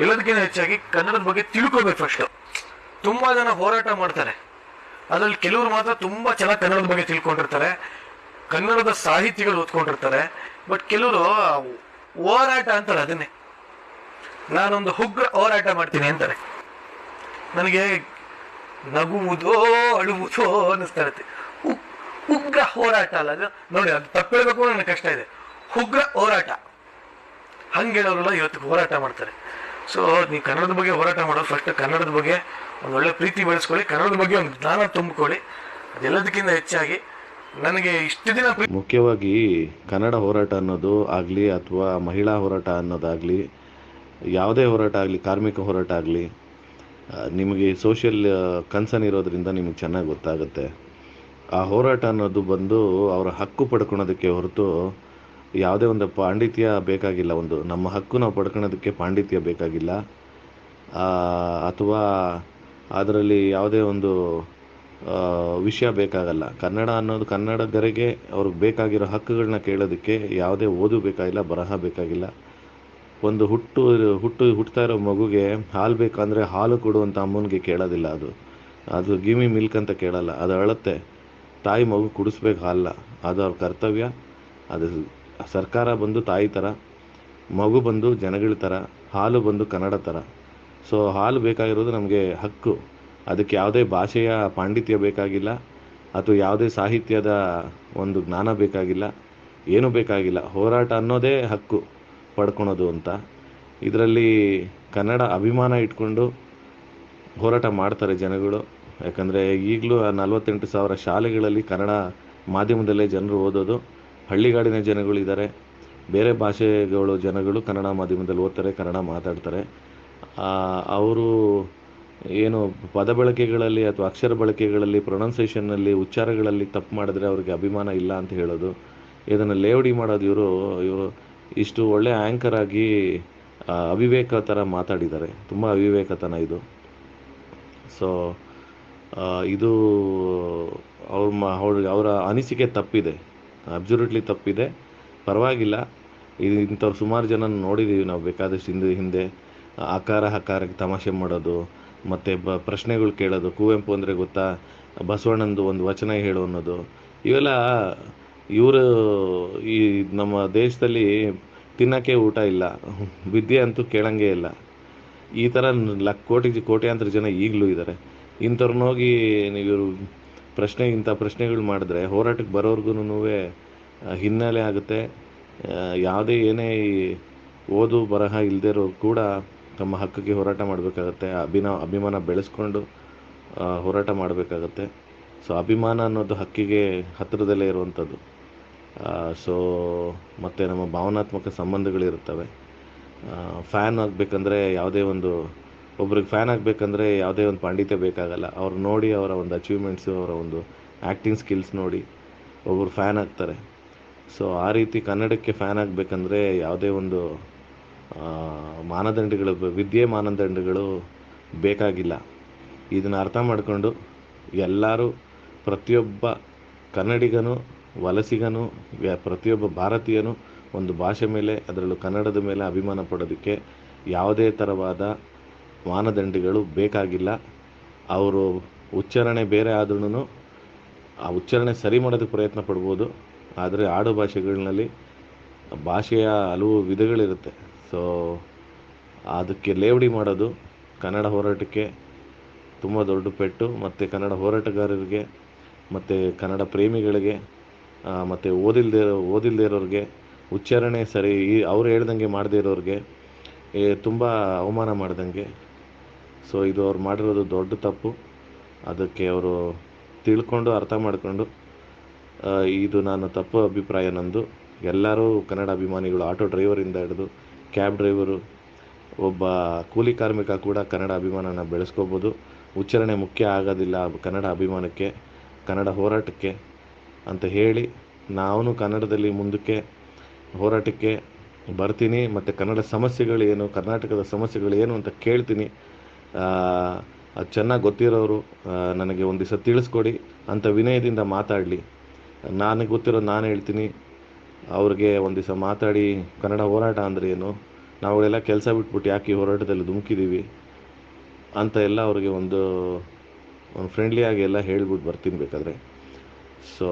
ಎಲ್ಲದಕ್ಕಿಂತ ಹೆಚ್ಚಾಗಿ ಕನ್ನಡದ ಬಗ್ಗೆ ತಿಳ್ಕೊಬೇಕು ಫಸ್ಟ್ ತುಂಬಾ ಜನ ಹೋರಾಟ ಮಾಡ್ತಾರೆ. ಅದ್ರಲ್ಲಿ ಕೆಲವರು ಮಾತ್ರ ತುಂಬಾ ಚೆನ್ನಾಗಿ ಕನ್ನಡದ ಬಗ್ಗೆ ತಿಳ್ಕೊಂಡಿರ್ತಾರೆ. ಕನ್ನಡದ ಸಾಹಿತ್ಯಗಳು ಓದ್ಕೊಂಡಿರ್ತಾರೆ. ಬಟ್ ಕೆಲವರು ಹೋರಾಟ ಅಂತಾರೆ ಅದನ್ನೇ. ನಾನೊಂದು ಉಗ್ರ ಹೋರಾಟ ಮಾಡ್ತೀನಿ ಅಂತಾರೆ. ನನಗೆ ನಗುವುದೋ, ಅಳುವುದೋ ಅನ್ನಿಸ್ತಾ ಇರುತ್ತೆ. ಉಗ್- ಉಗ್ರ ಹೋರಾಟ ಅಲ್ಲ ಅದು. ನೋಡಿ, ಅದು ತಪ್ಪೇಳ್ಬೇಕು ನನಗೆ ಕಷ್ಟ ಇದೆ. ಉಗ್ರ ಹೋರಾಟ. ಹಂಗೆ ಹೇಳೋರೆಲ್ಲ ಇವತ್ತು ಹೋರಾಟ ಮಾಡ್ತಾರೆ. ಸೊ ನೀವು ಕನ್ನಡದ ಬಗ್ಗೆ ಹೋರಾಟ ಮಾಡೋ. ಫಸ್ಟ್ ಕನ್ನಡದ ಬಗ್ಗೆ ಒಂದು ಒಳ್ಳೆ ಪ್ರೀತಿ ಬೆಳೆಸ್ಕೊಳ್ಳಿ. ಕನ್ನಡದ ಬಗ್ಗೆ ಒಂದು ಜ್ಞಾನ ತುಂಬಿಕೊಳ್ಳಿ. ಅದೆಲ್ಲದಕ್ಕಿಂತ ಹೆಚ್ಚಾಗಿ ನನಗೆ ಇಷ್ಟು ದಿನ ಮುಖ್ಯವಾಗಿ ಕನ್ನಡ ಹೋರಾಟ ಅನ್ನೋದು ಆಗಲಿ ಅಥವಾ ಮಹಿಳಾ ಹೋರಾಟ ಅನ್ನೋದಾಗಲಿ, ಯಾವುದೇ ಹೋರಾಟ ಆಗಲಿ, ಕಾರ್ಮಿಕ ಹೋರಾಟ ಆಗಲಿ ನಿಮಗೆ ಸೋಷಿಯಲ್ ಕನ್ಸರ್ನ್ ಇರೋದ್ರಿಂದ ನಿಮಗೆ ಚೆನ್ನಾಗಿ ಗೊತ್ತಾಗುತ್ತೆ. ಆ ಹೋರಾಟ ಅನ್ನೋದು ಬಂದು ಅವರ ಹಕ್ಕು ಪಡ್ಕೊಳೋದಕ್ಕೆ ಹೊರತು ಯಾವುದೇ ಒಂದು ಪಾಂಡಿತ್ಯ ಬೇಕಾಗಿಲ್ಲ, ಒಂದು ನಮ್ಮ ಹಕ್ಕು ನಾವು ಪಡ್ಕೊಳ್ಳೋದಕ್ಕೆ ಪಾಂಡಿತ್ಯ ಬೇಕಾಗಿಲ್ಲ. ಅಥವಾ ಅದರಲ್ಲಿ ಯಾವುದೇ ಒಂದು ವಿಷಯ ಬೇಕಾಗಲ್ಲ. ಕನ್ನಡ ಅನ್ನೋದು ಕನ್ನಡಗರಿಗೆ ಅವ್ರಿಗೆ ಬೇಕಾಗಿರೋ ಹಕ್ಕುಗಳನ್ನ ಕೇಳೋದಕ್ಕೆ ಯಾವುದೇ ಓದು ಬೇಕಾಗಿಲ್ಲ, ಬರಹ ಬೇಕಾಗಿಲ್ಲ. ಒಂದು ಹುಟ್ಟು ಹುಟ್ಟು, ಹುಟ್ತಾ ಇರೋ ಮಗುಗೆ ಹಾಲು ಬೇಕಂದರೆ ಹಾಲು ಕೊಡುವಂಥ ಅಮ್ಮನಿಗೆ ಕೇಳೋದಿಲ್ಲ ಅದು. ಅದು ಗಿಮಿ ಮಿಲ್ಕ್ ಅಂತ ಕೇಳಲ್ಲ, ಅದು ಅಳುತ್ತೆ. ತಾಯಿ ಮಗು ಕುಡಿಸ್ಬೇಕು ಹಾಲಲ್ಲ, ಅದು ಅವ್ರ ಕರ್ತವ್ಯ. ಅದು ಸರ್ಕಾರ ಬಂದು ತಾಯಿ ಥರ ಮಗು ಬಂದು ಜನಗಳ ಥರ ಹಾಲು ಬಂದು ಕನ್ನಡ ಥರ ಸೊ ಹಾಲು ಬೇಕಾಗಿರೋದು ನಮಗೆ ಹಕ್ಕು. ಅದಕ್ಕೆ ಯಾವುದೇ ಭಾಷೆಯ ಪಾಂಡಿತ್ಯ ಬೇಕಾಗಿಲ್ಲ, ಅಥವಾ ಯಾವುದೇ ಸಾಹಿತ್ಯದ ಒಂದು ಜ್ಞಾನ ಬೇಕಾಗಿಲ್ಲ, ಏನೂ ಬೇಕಾಗಿಲ್ಲ. ಹೋರಾಟ ಅನ್ನೋದೇ ಹಕ್ಕು ಪಡ್ಕೊಳೋದು ಅಂತ. ಇದರಲ್ಲಿ ಕನ್ನಡ ಅಭಿಮಾನ ಇಟ್ಕೊಂಡು ಹೋರಾಟ ಮಾಡ್ತಾರೆ ಜನಗಳು. ಯಾಕಂದರೆ ಈಗಲೂ ನಲವತ್ತೆಂಟು ಸಾವಿರ ಶಾಲೆಗಳಲ್ಲಿ ಕನ್ನಡ ಮಾಧ್ಯಮದಲ್ಲೇ ಜನರು ಓದೋದು. ಹಳ್ಳಿಗಾಡಿನ ಜನಗಳಿದ್ದಾರೆ. ಬೇರೆ ಭಾಷೆಗಳು ಜನಗಳು ಕನ್ನಡ ಮಾಧ್ಯಮದಲ್ಲಿ ಓದ್ತಾರೆ, ಕನ್ನಡ ಮಾತಾಡ್ತಾರೆ. ಅವರು ಏನು ಪದ ಬಳಕೆಗಳಲ್ಲಿ ಅಥವಾ ಅಕ್ಷರ ಬಳಕೆಗಳಲ್ಲಿ, ಪ್ರೊನೌನ್ಸೇಷನ್ನಲ್ಲಿ, ಉಚ್ಚಾರಗಳಲ್ಲಿ ತಪ್ಪು ಮಾಡಿದ್ರೆ ಅವ್ರಿಗೆ ಅಭಿಮಾನ ಇಲ್ಲ ಅಂತ ಹೇಳೋದು. ಇದನ್ನು ಲೇವಡಿ ಮಾಡೋದು ಇವರು ಇವರು ಇಷ್ಟು ಒಳ್ಳೆ ಆ್ಯಂಕರ್ ಆಗಿ ಅವಿವೇಕ ಥರ ಮಾತಾಡಿದ್ದಾರೆ. ತುಂಬ ಅವಿವೇಕತನ ಇದು. ಸೊ ಇದು ಅವ್ರ ಅವ್ರ, ಅವರ ಅನಿಸಿಕೆ ತಪ್ಪಿದೆ. ಅಬ್ಸಲ್ಯೂಟ್ಲಿ ತಪ್ಪಿದೆ. ಪರವಾಗಿಲ್ಲ. ಇದು ಇಂಥವ್ರು ಸುಮಾರು ಜನ ನೋಡಿದ್ದೀವಿ ನಾವು ಬೇಕಾದಷ್ಟು ಹಿಂದೆ ಹಿಂದೆ. ಆಕಾರ ಹಕಾರಕ್ಕೆ ತಮಾಷೆ ಮಾಡೋದು, ಮತ್ತು ಬ ಪ್ರಶ್ನೆಗಳು ಕೇಳೋದು, ಕುವೆಂಪು ಅಂದರೆ ಗೊತ್ತಾ, ಬಸವಣ್ಣಂದು ಒಂದು ವಚನ ಹೇಳು ಅನ್ನೋದು. ಇವೆಲ್ಲ ಇವರು ಈ ನಮ್ಮ ದೇಶದಲ್ಲಿ ತಿನ್ನೋಕ್ಕೆ ಊಟ ಇಲ್ಲ, ವಿದ್ಯೆ ಅಂತೂ ಕೇಳಂಗೆ ಇಲ್ಲ. ಈ ಥರ ಲಕ್ ಕೋಟಿ ಕೋಟ್ಯಾಂತರ ಜನ ಈಗಲೂ ಇದ್ದಾರೆ. ಇಂಥವ್ರನ್ನೋಗಿ ನೀವು ಪ್ರಶ್ನೆ ಇಂಥ ಪ್ರಶ್ನೆಗಳು ಮಾಡಿದ್ರೆ ಹೋರಾಟಕ್ಕೆ ಬರೋರ್ಗು ಹಿನ್ನೆಲೆ ಆಗುತ್ತೆ. ಯಾವುದೇ ಏನೇ ಈ ಓದು ಬರಹ ಇಲ್ಲದೇ ಇರೋರು ಕೂಡ ತಮ್ಮ ಹಕ್ಕಿಗೆ ಹೋರಾಟ ಮಾಡಬೇಕಾಗತ್ತೆ. ಅಭಿನ ಅಭಿಮಾನ ಬೆಳೆಸ್ಕೊಂಡು ಹೋರಾಟ ಮಾಡಬೇಕಾಗತ್ತೆ. ಸೊ, ಅಭಿಮಾನ ಅನ್ನೋದು ಹಕ್ಕಿಗೆ ಹತ್ತಿರದಲ್ಲೇ ಇರುವಂಥದ್ದು. ಸೊ, ಮತ್ತು ನಮ್ಮ ಭಾವನಾತ್ಮಕ ಸಂಬಂಧಗಳಿರುತ್ತವೆ. ಫ್ಯಾನ್ ಆಗಬೇಕಂದ್ರೆ ಯಾವುದೇ ಒಂದು ಒಬ್ರಿಗೆ ಫ್ಯಾನ್ ಆಗಬೇಕಂದ್ರೆ ಯಾವುದೇ ಒಂದು ಪಾಂಡಿತ್ಯ ಬೇಕಾಗಲ್ಲ. ಅವ್ರು ನೋಡಿ ಅವರ ಒಂದು ಅಚೀವ್ಮೆಂಟ್ಸು ಅವರ ಒಂದು ಆ್ಯಕ್ಟಿಂಗ್ ಸ್ಕಿಲ್ಸ್ ನೋಡಿ ಒಬ್ಬರು ಫ್ಯಾನ್ ಆಗ್ತಾರೆ. ಸೊ ಆ ರೀತಿ ಕನ್ನಡಕ್ಕೆ ಫ್ಯಾನ್ ಆಗಬೇಕಂದ್ರೆ ಯಾವುದೇ ಒಂದು ಮಾನದಂಡಗಳು, ವಿದ್ಯೆ ಮಾನದಂಡಗಳು ಬೇಕಾಗಿಲ್ಲ. ಇದನ್ನು ಅರ್ಥ ಮಾಡಿಕೊಂಡು ಎಲ್ಲರೂ ಪ್ರತಿಯೊಬ್ಬ ಕನ್ನಡಿಗನು, ವಲಸಿಗನು ಪ್ರತಿಯೊಬ್ಬ ಭಾರತೀಯನು ಒಂದು ಭಾಷೆ ಮೇಲೆ, ಅದರಲ್ಲೂ ಕನ್ನಡದ ಮೇಲೆ ಅಭಿಮಾನ ಪಡೋದಕ್ಕೆ ಯಾವುದೇ ಥರವಾದ ಮಾನದಂಡಗಳು ಬೇಕಾಗಿಲ್ಲ. ಅವರು ಉಚ್ಚಾರಣೆ ಬೇರೆ ಆದ್ರೂ ಆ ಉಚ್ಚಾರಣೆ ಸರಿ ಮಾಡೋದಕ್ಕೆ ಪ್ರಯತ್ನ ಪಡ್ಬೋದು. ಆದರೆ ಆಡು ಭಾಷೆಗಳಲ್ಲಿ ಭಾಷೆಯ ಹಲವು ವಿಧಗಳಿರುತ್ತೆ. ಸೊ ಅದಕ್ಕೆ ಲೇವಡಿ ಮಾಡೋದು ಕನ್ನಡ ಹೋರಾಟಕ್ಕೆ ತುಂಬ ದೊಡ್ಡ ಪೆಟ್ಟು, ಮತ್ತು ಕನ್ನಡ ಹೋರಾಟಗಾರರಿಗೆ, ಮತ್ತು ಕನ್ನಡ ಪ್ರೇಮಿಗಳಿಗೆ ಮತ್ತು ಓದಿಲ್ದೇ ಓದಿಲ್ದೇ ಇರೋರಿಗೆ, ಉಚ್ಚಾರಣೆ ಸರಿ ಈ ಅವ್ರು ಹೇಳ್ದಂಗೆ ಮಾಡದೇ ಇರೋರಿಗೆ ತುಂಬ ಅವಮಾನ ಮಾಡ್ದಂಗೆ ಸೊ ಇದು ಅವ್ರು ಮಾಡಿರೋದು ದೊಡ್ಡ ತಪ್ಪು. ಅದಕ್ಕೆ ಅವರು ತಿಳ್ಕೊಂಡು ಅರ್ಥ ಮಾಡಿಕೊಂಡು ಇದು ನಾನು ತಪ್ಪು ಅಭಿಪ್ರಾಯ ನಂದು. ಎಲ್ಲರೂ ಕನ್ನಡ ಅಭಿಮಾನಿಗಳು, ಆಟೋ ಡ್ರೈವರಿಂದ ಹಿಡಿದು ಕ್ಯಾಬ್ ಡ್ರೈವರು ಒಬ್ಬ ಕೂಲಿ ಕಾರ್ಮಿಕ ಕೂಡ ಕನ್ನಡ ಅಭಿಮಾನನ ಬೆಳೆಸ್ಕೋಬೋದು. ಉಚ್ಚಾರಣೆ ಮುಖ್ಯ ಆಗೋದಿಲ್ಲ ಕನ್ನಡ ಅಭಿಮಾನಕ್ಕೆ, ಕನ್ನಡ ಹೋರಾಟಕ್ಕೆ ಅಂತ ಹೇಳಿ ನಾನು ಕನ್ನಡದಲ್ಲಿ ಮುಂದಕ್ಕೆ ಹೋರಾಟಕ್ಕೆ ಬರ್ತೀನಿ. ಮತ್ತು ಕನ್ನಡ ಸಮಸ್ಯೆಗಳು ಏನು ಕರ್ನಾಟಕದ ಸಮಸ್ಯೆಗಳು ಏನು ಅಂತ ಕೇಳ್ತೀನಿ. ಚೆನ್ನಾಗಿ ಗೊತ್ತಿರೋರು ನನಗೆ ಒಂದು ದಿವಸ ತಿಳಿಸ್ಕೊಡಿ ಅಂತ ವಿನಯದಿಂದ ಮಾತಾಡಲಿ. ನನಗೆ ಗೊತ್ತಿರೋದು ನಾನು ಹೇಳ್ತೀನಿ. ಅವ್ರಿಗೆ ಒಂದು ದಿವಸ ಮಾತಾಡಿ, ಕನ್ನಡ ಹೋರಾಟ ಅಂದರೆ ಏನು? ನಾವುಗಳೆಲ್ಲ ಕೆಲಸ ಬಿಟ್ಬಿಟ್ಟು ಯಾಕೆ ಹೋರಾಟದಲ್ಲಿ ಧುಮುಕಿದ್ದೀವಿ ಅಂತ ಎಲ್ಲ ಅವ್ರಿಗೆ ಒಂದು ಒಂದು ಫ್ರೆಂಡ್ಲಿಯಾಗಿ ಎಲ್ಲ ಹೇಳ್ಬಿಟ್ಟು ಬರ್ತೀನಿ ಬೇಕಾದರೆ. ಸೊ